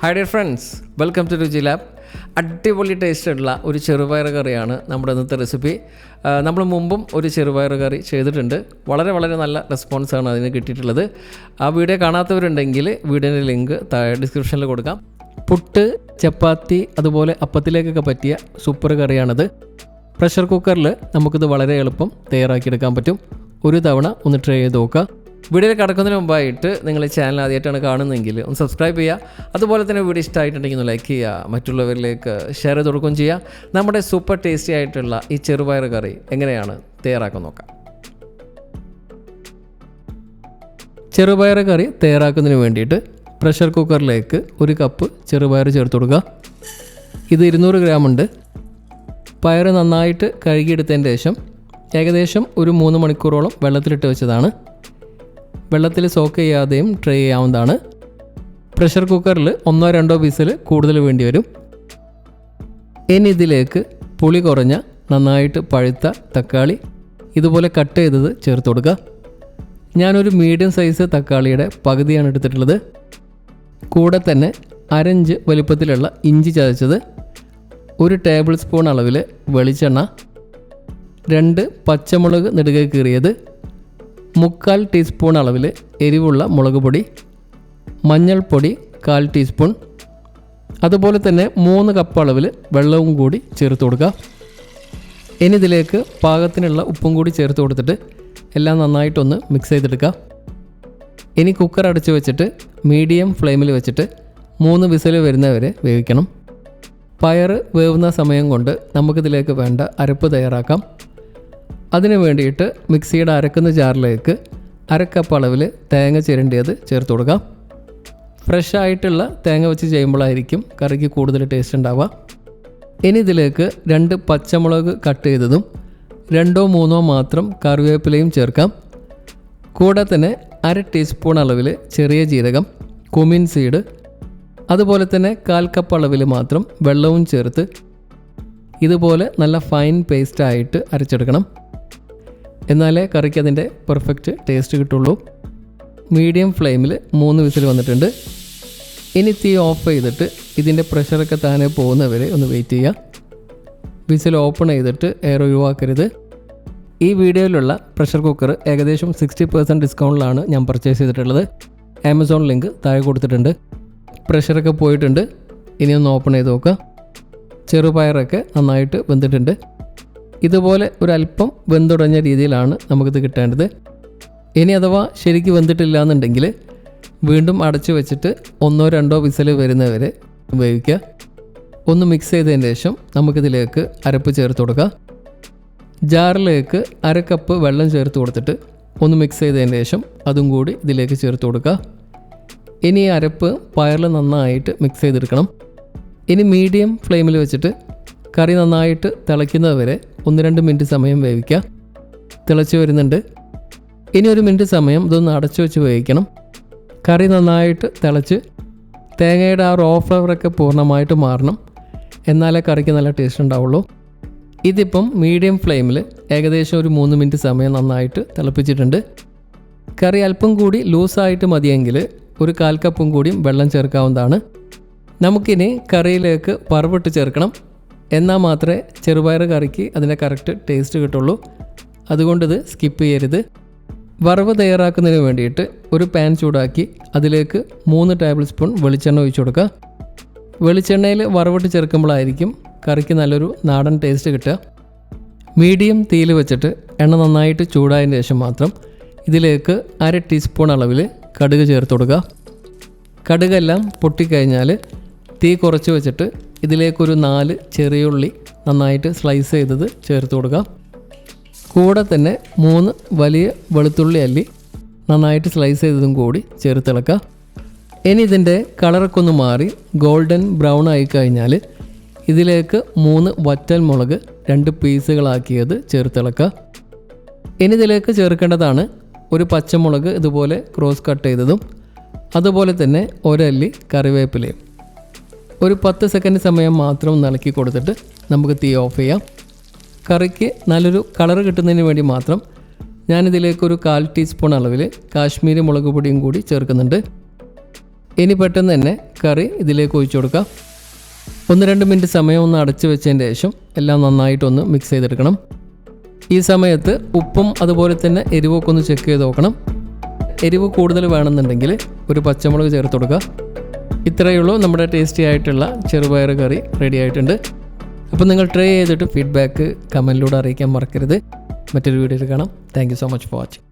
Hi dear friends welcome to Ruchi lab അടിപൊളി taste ഉള്ള ഒരു ചെറുപയർ കറിയാണ് നമ്മുടെ ഇന്നത്തെ റെസിപ്പി നമ്മൾ മുമ്പും ഒരു ചെറുപയർ കറി ചെയ്തിട്ടുണ്ട്. വളരെ വളരെ നല്ല റെസ്പോൺസാണ് അതിന് കിട്ടിയിട്ടുള്ളത്. ആ വീഡിയോ കാണാത്തവരുണ്ടെങ്കിൽ വീഡിയോന്റെ ലിങ്ക് താഴെ ഡിസ്ക്രിപ്ഷനിൽ കൊടുക്കാം. പുട്ട് ചപ്പാത്തി അതുപോലെ അപ്പത്തിലേക്കൊക്കെ പറ്റിയ സൂപ്പർ കറിയാണിത്. പ്രഷർ കുക്കറിൽ നമുക്കിത് വളരെ എളുപ്പം തയ്യാറാക്കിയെടുക്കാൻ പറ്റും. ഒരു തവണ ഒന്ന് ട്രൈ ചെയ്ത് നോക്കുക. വീഡിയോയിൽ കിടക്കുന്നതിന് മുമ്പായിട്ട് നിങ്ങൾ ചാനൽ ആദ്യമായിട്ടാണ് കാണുന്നതെങ്കിൽ ഒന്ന് സബ്സ്ക്രൈബ് ചെയ്യുക. അതുപോലെ തന്നെ വീഡിയോ ഇഷ്ടമായിട്ടുണ്ടെങ്കിൽ ഒന്ന് ലൈക്ക് ചെയ്യുക. മറ്റുള്ളവരിലേക്ക് ഷെയർ ചെയ്ത് കൊടുക്കുകയും ചെയ്യുക. നമ്മുടെ സൂപ്പർ ടേസ്റ്റി ആയിട്ടുള്ള ഈ ചെറുപയർ കറി എങ്ങനെയാണ് തയ്യാറാക്കാൻ നോക്കാം. ചെറുപയർ കറി തയ്യാറാക്കുന്നതിന് വേണ്ടിയിട്ട് പ്രഷർ കുക്കറിലേക്ക് ഒരു കപ്പ് ചെറുപയർ ചേർത്ത് കൊടുക്കുക. ഇത് ഇരുന്നൂറ് ഗ്രാം ഉണ്ട്. പയർ നന്നായിട്ട് കഴുകിയെടുത്തതിന് ശേഷം ഏകദേശം ഒരു മൂന്ന് മണിക്കൂറോളം വെള്ളത്തിലിട്ട് വെച്ചതാണ്. വെള്ളത്തിൽ സോക്ക് ചെയ്യാതെയും ട്രൈ ചെയ്യാവുന്നതാണ്. പ്രഷർ കുക്കറിൽ ഒന്നോ രണ്ടോ പീസിൽ കൂടുതൽ വേണ്ടി വരും. ഇനി ഇതിലേക്ക് പുളി കുറഞ്ഞ നന്നായിട്ട് പഴുത്ത തക്കാളി ഇതുപോലെ കട്ട് ചെയ്തത് ചേർത്ത് കൊടുക്കുക. ഞാനൊരു മീഡിയം സൈസ് തക്കാളിയുടെ പകുതിയാണ് എടുത്തിട്ടുള്ളത്. കൂടെ തന്നെ അരഞ്ച് വലിപ്പത്തിലുള്ള ഇഞ്ചി ചതച്ചത് ഒരു ടേബിൾ സ്പൂൺ അളവിൽ വെളിച്ചെണ്ണ രണ്ട് പച്ചമുളക് നെടുകെ കീറിയത് മുക്കാൽ ടീസ്പൂൺ അളവിൽ എരിവുള്ള മുളക് പൊടി മഞ്ഞൾപ്പൊടി കാൽ ടീസ്പൂൺ. അതുപോലെ തന്നെ മൂന്ന് കപ്പ് അളവിൽ വെള്ളവും കൂടി ചേർത്ത് കൊടുക്കുക. ഇനി ഇതിലേക്ക് പാകത്തിനുള്ള ഉപ്പും കൂടി ചേർത്ത് കൊടുത്തിട്ട് എല്ലാം നന്നായിട്ടൊന്ന് മിക്സ് ചെയ്തെടുക്കുക. ഇനി കുക്കർ അടച്ചു വെച്ചിട്ട് മീഡിയം ഫ്ലെയിമിൽ വെച്ചിട്ട് മൂന്ന് വിസിൽ വരുന്നവരെ വേവിക്കണം. പയർ വേവുന്ന സമയം കൊണ്ട് നമുക്കിതിലേക്ക് വേണ്ട അരപ്പ് തയ്യാറാക്കാം. അതിന് വേണ്ടിയിട്ട് മിക്സിയുടെ അരക്കുന്ന ജാറിലേക്ക് അരക്കപ്പ് അളവിൽ തേങ്ങ ചിരണ്ടിയത് ചേർത്ത് കൊടുക്കാം. ഫ്രഷ് ആയിട്ടുള്ള തേങ്ങ വെച്ച് ചെയ്യുമ്പോഴായിരിക്കും കറിക്ക് കൂടുതൽ ടേസ്റ്റ് ഉണ്ടാവുക. ഇനി ഇതിലേക്ക് രണ്ട് പച്ചമുളക് കട്ട് ചെയ്തതും രണ്ടോ മൂന്നോ മാത്രം കറിവേപ്പിലയും ചേർക്കാം. കൂടെ തന്നെ അര ടീസ്പൂൺ അളവിൽ ചെറിയ ജീരകം കുമിൻ സീഡ് അതുപോലെ തന്നെ കാൽ കപ്പ് അളവിൽ മാത്രം വെള്ളവും ചേർത്ത് ഇതുപോലെ നല്ല ഫൈൻ പേസ്റ്റായിട്ട് അരച്ചെടുക്കണം. എന്നാലേ കറിക്ക് അതിന്റെ പെർഫെക്റ്റ് ടേസ്റ്റ് കിട്ടുള്ളൂ. മീഡിയം ഫ്ലെയിമിൽ മൂന്ന് വിസിൽ വന്നിട്ടുണ്ട്. ഇനി തീ ഓഫ് ചെയ്തിട്ട് ഇതിന്റെ പ്രഷറൊക്കെ താനെ പോകുന്നവരെ ഒന്ന് വെയിറ്റ് ചെയ്യുക വിസിൽ ഓപ്പൺ ചെയ്തിട്ട് എയർ ഒഴിവാക്കരുത്. ഈ വീഡിയോയിലുള്ള പ്രഷർ കുക്കർ ഏകദേശം സിക്സ്റ്റി പെർസെന്റ് ഡിസ്കൗണ്ടിലാണ് ഞാൻ പർച്ചേസ് ചെയ്തിട്ടുള്ളത്. ആമസോൺ ലിങ്ക് താഴെ കൊടുത്തിട്ടുണ്ട്. പ്രഷറൊക്കെ പോയിട്ടുണ്ട്. ഇനി ഒന്ന് ഓപ്പൺ ചെയ്ത് നോക്കുക ചെറുപയറൊക്കെ നന്നായിട്ട് വെന്തിട്ടുണ്ട്. ഇതുപോലെ ഒരല്പം വെന്തുടഞ്ഞ രീതിയിലാണ് നമുക്കിത് കിട്ടേണ്ടത്. ഇനി അഥവാ ശരിക്ക് വെന്തിട്ടില്ല എന്നുണ്ടെങ്കിൽ വീണ്ടും അടച്ചു വെച്ചിട്ട് ഒന്നോ രണ്ടോ വിസൽ വരുന്നവരെ ഉപയോഗിക്കുക. ഒന്ന് മിക്സ് ചെയ്തതിന് ശേഷം നമുക്കിതിലേക്ക് അരപ്പ് ചേർത്ത് കൊടുക്കുക. ജാറിലേക്ക് അര കപ്പ് വെള്ളം ചേർത്ത് കൊടുത്തിട്ട് ഒന്ന് മിക്സ് ചെയ്തതിന് ശേഷം അതും കൂടി ഇതിലേക്ക് ചേർത്ത് കൊടുക്കുക. ഇനി ഈ അരപ്പ് പയറിൽ നന്നായിട്ട് മിക്സ് ചെയ്തെടുക്കണം. ഇനി മീഡിയം ഫ്ലെയിമിൽ വെച്ചിട്ട് കറി നന്നായിട്ട് തിളയ്ക്കുന്നത് വരെ ഒന്ന് രണ്ട് മിനിറ്റ് സമയം വേവിക്കുക തിളച്ച് വരുന്നുണ്ട്. ഇനി ഒരു മിനിറ്റ് സമയം ഇതൊന്ന് അടച്ചു വെച്ച് വേവിക്കണം. കറി നന്നായിട്ട് തിളച്ച് തേങ്ങയുടെ ആ റോ ഫ്ലവറൊക്കെ പൂർണമായിട്ട് മാറണം. എന്നാലേ കറിക്ക് നല്ല ടേസ്റ്റ് ഉണ്ടാവുള്ളൂ. ഇതിപ്പം മീഡിയം ഫ്ലെയിമിൽ ഏകദേശം ഒരു മൂന്ന് മിനിറ്റ് സമയം നന്നായിട്ട് തിളപ്പിച്ചിട്ടുണ്ട്. കറി അല്പം കൂടി ലൂസായിട്ട് മതിയെങ്കിൽ ഒരു കാൽ കപ്പും കൂടിയും വെള്ളം ചേർക്കാവുന്നതാണ്. നമുക്കിനി കറിയിലേക്ക് പറവിട്ട് ചേർക്കണം. എന്നാൽ മാത്രമേ ചെറുപയർ കറിക്ക് അതിന്റെ കറക്റ്റ് ടേസ്റ്റ് കിട്ടുള്ളൂ. അതുകൊണ്ടിത് സ്കിപ്പ് ചെയ്യരുത്. വറവ് തയ്യാറാക്കുന്നതിന് വേണ്ടിയിട്ട് ഒരു പാൻ ചൂടാക്കി അതിലേക്ക് മൂന്ന് ടേബിൾ സ്പൂൺ വെളിച്ചെണ്ണ ഒഴിച്ചു കൊടുക്കുക. വെളിച്ചെണ്ണയിൽ വറവിട്ട് ചേർക്കുമ്പോഴായിരിക്കും കറിക്ക് നല്ലൊരു നാടൻ ടേസ്റ്റ് കിട്ടുക. മീഡിയം തീയിൽ വെച്ചിട്ട് എണ്ണ നന്നായിട്ട് ചൂടായതിന് ശേഷം മാത്രം ഇതിലേക്ക് അര ടീസ്പൂൺ അളവിൽ കടുക് ചേർത്ത് കൊടുക്കുക. കടുകെല്ലാം പൊട്ടിക്കഴിഞ്ഞാൽ തീ കുറച്ച് വെച്ചിട്ട് ഇതിലേക്കൊരു നാല് ചെറിയുള്ളി നന്നായിട്ട് സ്ലൈസ് ചെയ്തത് ചേർത്ത് കൊടുക്കാം. കൂടെ തന്നെ മൂന്ന് വലിയ വെളുത്തുള്ളി അല്ലി നന്നായിട്ട് സ്ലൈസ് ചെയ്തതും കൂടി ചേർത്തിളക്കുക ഇനി ഇതിന്റെ കളറൊക്കെ ഒന്ന് മാറി ഗോൾഡൻ ബ്രൗൺ ആയി കഴിഞ്ഞാൽ ഇതിലേക്ക് മൂന്ന് വറ്റൽ മുളക് രണ്ട് പീസുകളാക്കിയത് ചേർത്തിളക്കുക ഇനി ഇതിലേക്ക് ചേർക്കേണ്ടതാണ് ഒരു പച്ചമുളക് ഇതുപോലെ ക്രോസ് കട്ട് ചെയ്തതും അതുപോലെ തന്നെ ഒരല്ലി കറിവേപ്പിലയും. ഒരു പത്ത് സെക്കൻഡ് സമയം മാത്രം ഒന്ന് ഇളക്കി കൊടുത്തിട്ട് നമുക്ക് തീ ഓഫ് ചെയ്യാം. കറിക്ക് നല്ലൊരു കളർ കിട്ടുന്നതിന് വേണ്ടി മാത്രം ഞാനിതിലേക്ക് ഒരു കാൽ ടീസ്പൂൺ അളവിൽ കാശ്മീരി മുളക് പൊടിയും കൂടി ചേർക്കുന്നുണ്ട്. ഇനി പെട്ടെന്ന് തന്നെ കറി ഇതിലേക്ക് ഒഴിച്ചു കൊടുക്കാം. ഒന്ന് രണ്ട് മിനിറ്റ് സമയം ഒന്ന് അടച്ചു വെച്ചതിന് ശേഷം എല്ലാം നന്നായിട്ടൊന്ന് മിക്സ് ചെയ്തെടുക്കണം. ഈ സമയത്ത് ഉപ്പും അതുപോലെ തന്നെ എരിവൊക്കെ ഒന്ന് ചെക്ക് ചെയ്ത് നോക്കണം. എരിവ് കൂടുതൽ വേണമെന്നുണ്ടെങ്കിൽ ഒരു പച്ചമുളക് ചേർത്ത് കൊടുക്കുക ഇത്രയേ ഉള്ളൂ. നമ്മുടെ ടേസ്റ്റി ആയിട്ടുള്ള ചെറുപയർ കറി റെഡി ആയിട്ടുണ്ട്. അപ്പോൾ നിങ്ങൾ ട്രൈ ചെയ്തിട്ട് ഫീഡ്ബാക്ക് കമന്റിലൂടെ അറിയിക്കാൻ മറക്കരുത്. മറ്റൊരു വീഡിയോയിൽ കാണാം. Thank so much for watching